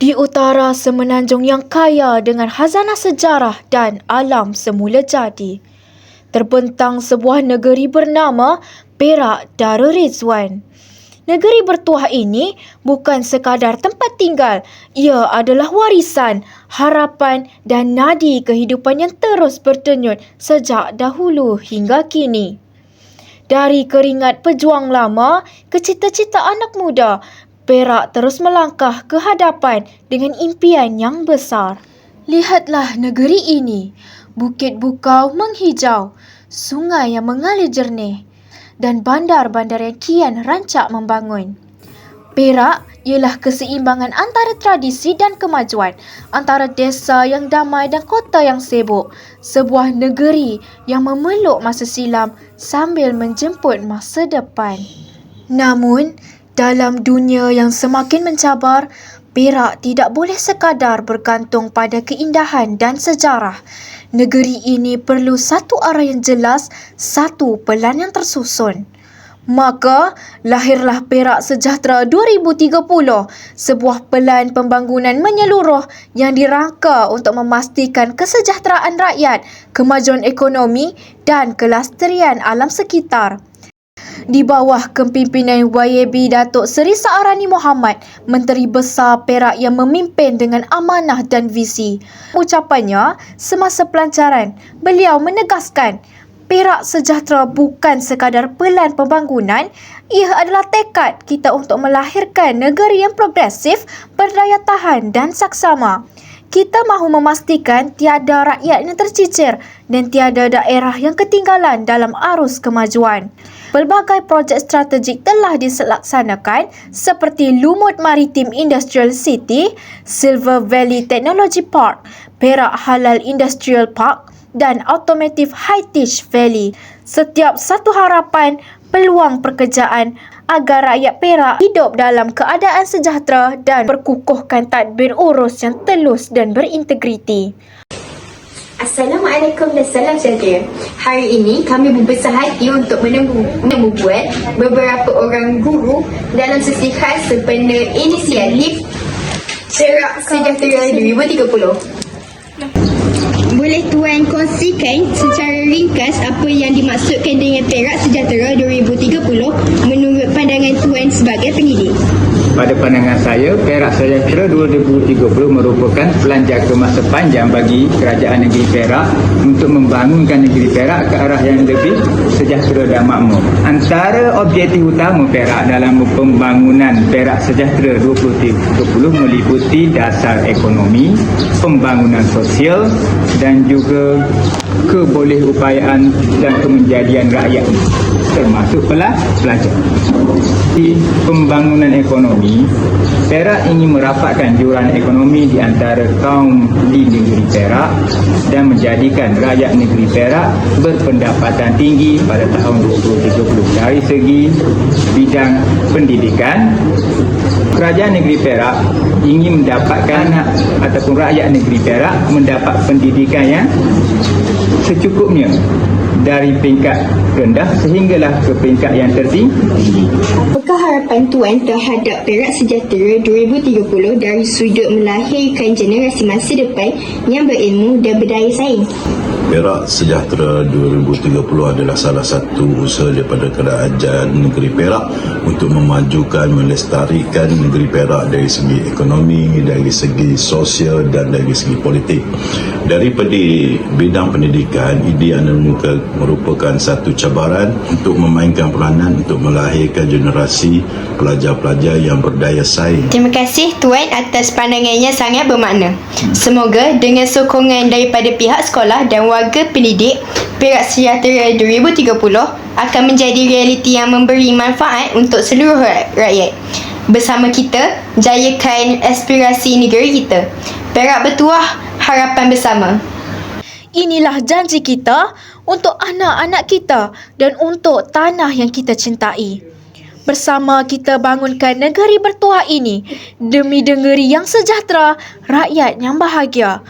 Di utara semenanjung yang kaya dengan hazanah sejarah dan alam semula jadi, terbentang sebuah negeri bernama Perak Darul Rizwan. Negeri bertuah ini bukan sekadar tempat tinggal, ia adalah warisan, harapan dan nadi kehidupan yang terus berdenyut sejak dahulu hingga kini. Dari keringat pejuang lama ke cita-cita anak muda, Perak terus melangkah ke hadapan dengan impian yang besar. Lihatlah negeri ini. Bukit bukau menghijau, sungai yang mengalir jernih dan bandar-bandar yang kian rancak membangun. Perak ialah keseimbangan antara tradisi dan kemajuan, antara desa yang damai dan kota yang sibuk. Sebuah negeri yang memeluk masa silam sambil menjemput masa depan. Namun, dalam dunia yang semakin mencabar, Perak tidak boleh sekadar bergantung pada keindahan dan sejarah. Negeri ini perlu satu arah yang jelas, satu pelan yang tersusun. Maka, lahirlah Perak Sejahtera 2030, sebuah pelan pembangunan menyeluruh yang dirangka untuk memastikan kesejahteraan rakyat, kemajuan ekonomi dan kelestarian alam sekitar di bawah kepimpinan YAB Datuk Seri Saarani Muhammad, Menteri Besar Perak yang memimpin dengan amanah dan visi. Ucapannya semasa pelancaran, beliau menegaskan Perak sejahtera bukan sekadar pelan pembangunan, ia adalah tekad kita untuk melahirkan negeri yang progresif, berdaya tahan dan saksama. Kita mahu memastikan tiada rakyat yang tercicir dan tiada daerah yang ketinggalan dalam arus kemajuan. Pelbagai projek strategik telah dilaksanakan seperti Lumut Maritim Industrial City, Silver Valley Technology Park, Perak Halal Industrial Park dan Automotive Heritage Valley. Setiap satu harapan peluang pekerjaan agar rakyat Perak hidup dalam keadaan sejahtera dan perkukuhkan tadbir urus yang telus dan berintegriti. Assalamualaikum dan salam sejahtera. Hari ini kami berbesar hati untuk menemu, membuat beberapa orang guru dalam sesi khas sempena inisiatif Perak Sejahtera 2030. Boleh Tuan kongsikan secara ringkas apa yang dimaksudkan dengan Perak Sejahtera 2030 menurut pandangan Tuan sebagai pendidik? Pada pandangan saya, Perak Sejahtera 2030 merupakan pelan jangka masa panjang bagi kerajaan negeri Perak untuk membangunkan negeri Perak ke arah yang lebih sejahtera dan makmur. Antara objektif utama Perak dalam pembangunan Perak Sejahtera 2030 meliputi dasar ekonomi, pembangunan sosial dan juga kebolehupayaan dan kemenjadian rakyat termasuk pelajar. Di pembangunan ekonomi, Perak ingin merapatkan jurang ekonomi di antara kaum di negeri Perak dan menjadikan rakyat negeri Perak berpendapatan tinggi pada tahun 2030 dari segi bidang pendidikan. Kerajaan negeri Perak ingin mendapatkan ataupun rakyat negeri Perak mendapat pendidikan yang secukupnya dari peringkat rendah sehinggalah ke peringkat yang tertinggi. Apakah harapan Tuan terhadap Perak Sejahtera 2030 dari sudut melahirkan generasi masa depan yang berilmu dan berdaya saing? Perak Sejahtera 2030 adalah salah satu usaha daripada kerajaan negeri Perak untuk memajukan, melestarikan negeri Perak dari segi ekonomi, dari segi sosial dan dari segi politik. Daripada bidang pendidikan, ini adalah merupakan satu cabaran untuk memainkan peranan untuk melahirkan generasi pelajar-pelajar yang berdaya saing. Terima kasih Tuan atas pandangannya sangat bermakna. Semoga dengan sokongan daripada pihak sekolah dan warga pendidik, Perak Sejahtera 2030 akan menjadi realiti yang memberi manfaat untuk seluruh rakyat. Bersama kita, jayakan aspirasi negeri kita. Perak bertuah, harapan bersama. Inilah janji kita untuk anak-anak kita dan untuk tanah yang kita cintai. Bersama kita bangunkan negeri bertuah ini demi negeri yang sejahtera, rakyat yang bahagia.